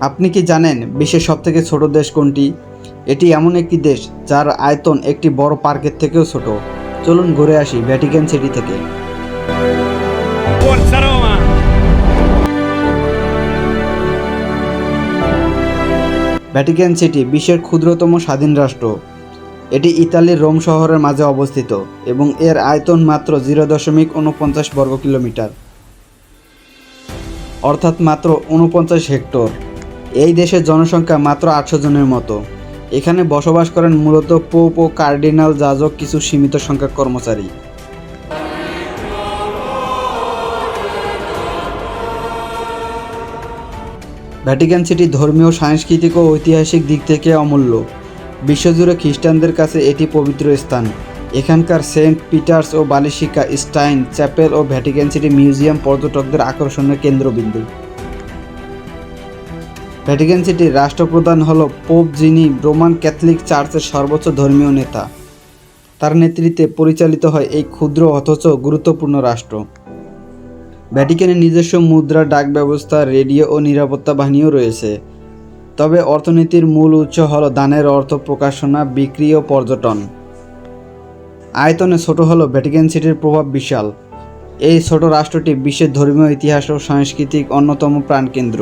আপনি কি জানেন বিশ্বের সবথেকে ছোট দেশ কোনটি? এটি এমন একটি দেশ যার আয়তন একটি বড় পার্কের থেকেও ছোট। চলুন ঘুরে আসি ভ্যাটিকান সিটি থেকে। ভ্যাটিকান সিটি বিশ্বের ক্ষুদ্রতম স্বাধীন রাষ্ট্র। এটি ইতালির রোম শহরের মাঝে অবস্থিত এবং এর আয়তন মাত্র জিরো দশমিক উনপঞ্চাশ বর্গ কিলোমিটার অর্থাৎ মাত্র উনপঞ্চাশ হেক্টর। এই দেশের জনসংখ্যা মাত্র আটশো জনের মতো। এখানে বসবাস করেন মূলত পোপ ও কার্ডিনাল যাজক কিছু সীমিত সংখ্যক কর্মচারী। ভ্যাটিকান সিটি ধর্মীয়, সাংস্কৃতিক ও ঐতিহাসিক দিক থেকে অমূল্য। বিশ্বজুড়ে খ্রিস্টানদের কাছে এটি পবিত্র স্থান। এখানকার সেন্ট পিটার্স ও বালিশিকা স্টাইন চ্যাপেল ও ভ্যাটিকান সিটি মিউজিয়াম পর্যটকদের আকর্ষণের কেন্দ্রবিন্দু। ভ্যাটিকান সিটির রাষ্ট্রপ্রধান হল পোপ যিনি রোমান ক্যাথলিক চার্চের সর্বোচ্চ ধর্মীয় নেতা। তার নেতৃত্বে পরিচালিত হয় এই ক্ষুদ্র অথচ গুরুত্বপূর্ণ রাষ্ট্র। ভ্যাটিকানের নিজস্ব মুদ্রা ডাক ব্যবস্থা রেডিও ও নিরাপত্তা বাহিনীও রয়েছে। তবে অর্থনীতির মূল উৎস হল দানের অর্থ প্রকাশনা, বিক্রি ও পর্যটন। আয়তনে ছোট হল ভ্যাটিকান সিটির প্রভাব বিশাল। এই ছোট রাষ্ট্রটি বিশ্বের ধর্মীয় ইতিহাস ও সাংস্কৃতিক অন্যতম প্রাণকেন্দ্র।